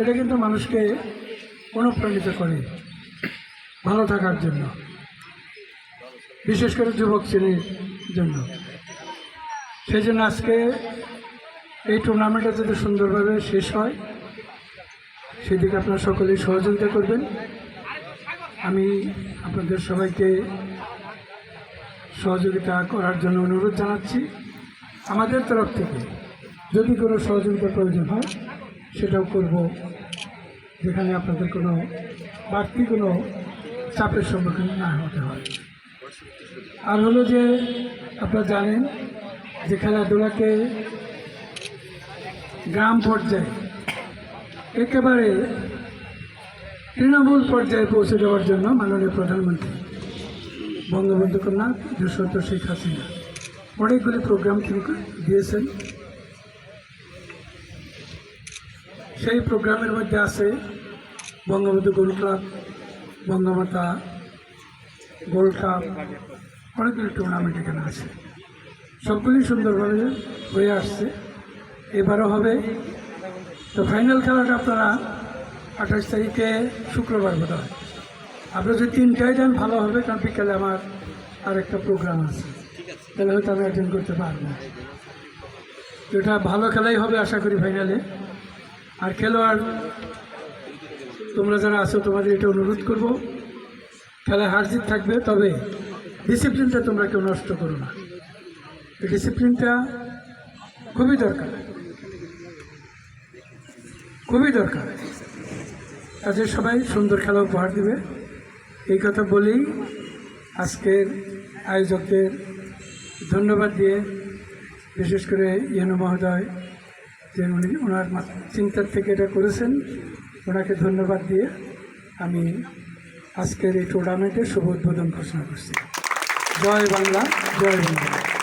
এটা কিন্তু মানুষকে অনুপ্রাণিত করে ভালো থাকার জন্য, বিশেষ করে যুবক শ্রেণির জন্য। সেই জন্য আজকে এই টুর্নামেন্টটা যাতে সুন্দরভাবে শেষ হয়, সেদিকে আপনারা সকলেই সহযোগিতা করবেন। আমি আপনাদের সবাইকে সহযোগিতা করার জন্য অনুরোধ জানাচ্ছি। আমাদের তরফ থেকে যদি কোনো সহযোগিতার প্রয়োজন হয় সেটাও করব। যেখানে আপনাদের কোনো বাড়তি কোনো চাপের সম্মুখীন না হতে হয়। আর হলো যে, আপনারা জানেন যে খেলাধুলাকে গ্রাম পর্যায়ে একেবারে তৃণমূল পর্যায়ে পৌঁছে দেওয়ার জন্য মাননীয় প্রধানমন্ত্রী বঙ্গবন্ধু কন্যা যশোত শেখ হাসিনা। অনেকগুলি প্রোগ্রাম তিনি দিয়েছেন। সেই প্রোগ্রামের মধ্যে আছে Bangabandhu goal club, Bangamata, gold cup অনেকগুলি টুর্নামেন্ট এখানে আছে। সবগুলি সুন্দরভাবে হয়ে আসছে। এবারও হবে। তো ফাইনাল খেলাটা আপনারা আঠাশ তারিখে শুক্রবার বোধ হয়। আপনারা যদি তিনটায় যান, ভালো হবে, কারণ বিকালে আমার আর একটা প্রোগ্রাম আছে। তাহলে হয়তো আমি অ্যাটেন্ড করতে পারব। এটা ভালো খেলাই হবে আশা করি ফাইনালে আর খেলোয়াড়, তোমরা যারা আছো, তোমাদের এটা অনুরোধ করব। খেলায় হার জিত থাকবে, তবে ডিসিপ্লিনটা তোমরা কেউ নষ্ট করো না। ডিসিপ্লিনটা খুবই দরকার। খুবই দরকার। কাজে সবাই সুন্দর খেলা উপহার দিবে। এই কথা বলেই আজকের আয়োজকদের ধন্যবাদ দিয়ে বিশেষ করে ইয়েনু মহোদয় যে উনি ওনার চিন্তার থেকে এটা করেছেন। ওনাকে ধন্যবাদ দিয়ে আমি আজকের এই টুর্নামেন্টের শুভ উদ্বোধন ঘোষণা করছি। জয় বাংলা জয় বাংলা